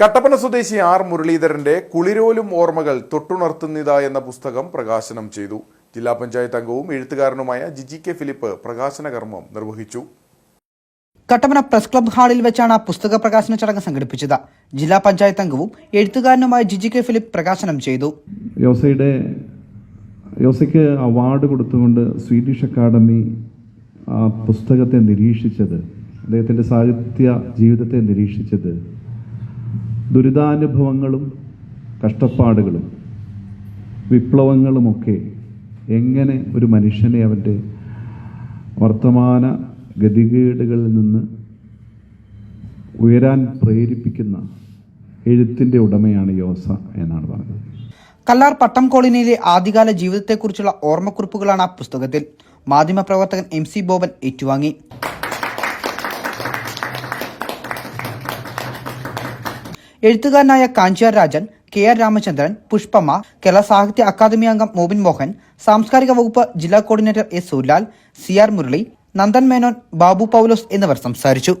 കട്ടപ്പന സ്വദേശി ആർ മുരളീധരന്റെ കുളിരോലും ഓർമ്മകൾ തൊട്ടുണർത്തുന്നിത എന്ന പുസ്തകം പ്രകാശനം ചെയ്തു. ജില്ലാ പഞ്ചായത്ത് അംഗവും എഴുത്തുകാരനുമായ ജിജി കെ ഫിലിപ്പ് പ്രകാശന കർമ്മം നിർവഹിച്ചു. കട്ടപ്പന പ്രസ് ക്ലബ് ഹാളിൽ വെച്ചാണ് പുസ്തക പ്രകാശന ചടങ്ങ് സംഘടിപ്പിച്ചത്. ജില്ലാ പഞ്ചായത്ത് അംഗവും എഴുത്തുകാരനുമായ ജിജി കെ ഫിലിപ്പ് പ്രകാശനം ചെയ്തു. യോസയുടെ യോസയ്ക്ക് അവാർഡ് കൊടുത്തുകൊണ്ട് സ്വീഡിഷ് അക്കാദമി ആ പുസ്തകത്തെ നിരീക്ഷിച്ചത് അദ്ദേഹത്തിന്റെ സാഹിത്യ ജീവിതത്തെ നിരീക്ഷിച്ചത് ദുരിതാനുഭവങ്ങളും കഷ്ടപ്പാടുകളും വിപ്ലവങ്ങളുമൊക്കെ എങ്ങനെ ഒരു മനുഷ്യനെ അവന്റെ വർത്തമാന ഗതികേടുകളിൽ നിന്ന് ഉയരാൻ പ്രേരിപ്പിക്കുന്ന എഴുത്തിന്റെ ഉടമയാണ് യോസ എന്നാണ് പറഞ്ഞത്. കല്ലാർ പട്ടം കോളനിയിലെ ആദ്യകാല ജീവിതത്തെക്കുറിച്ചുള്ള ഓർമ്മക്കുറിപ്പുകളാണ് ആ പുസ്തകത്തിൽ. മാധ്യമപ്രവർത്തകൻ എം സി ബോബൻ ഏറ്റുവാങ്ങി. എഴുത്തുകാരനായ Kanchiyar Rajan K R Ramachandran Pushpamma Kerala Sahitya academy അംഗം മോബിൻ മോഹൻ സാംസ്കാരിക വകുപ്പ് ജില്ലാ coordinator S Sulal C R Murali Nandan Menon Babu Paulose എന്നിവർ സംസാരിച്ചു.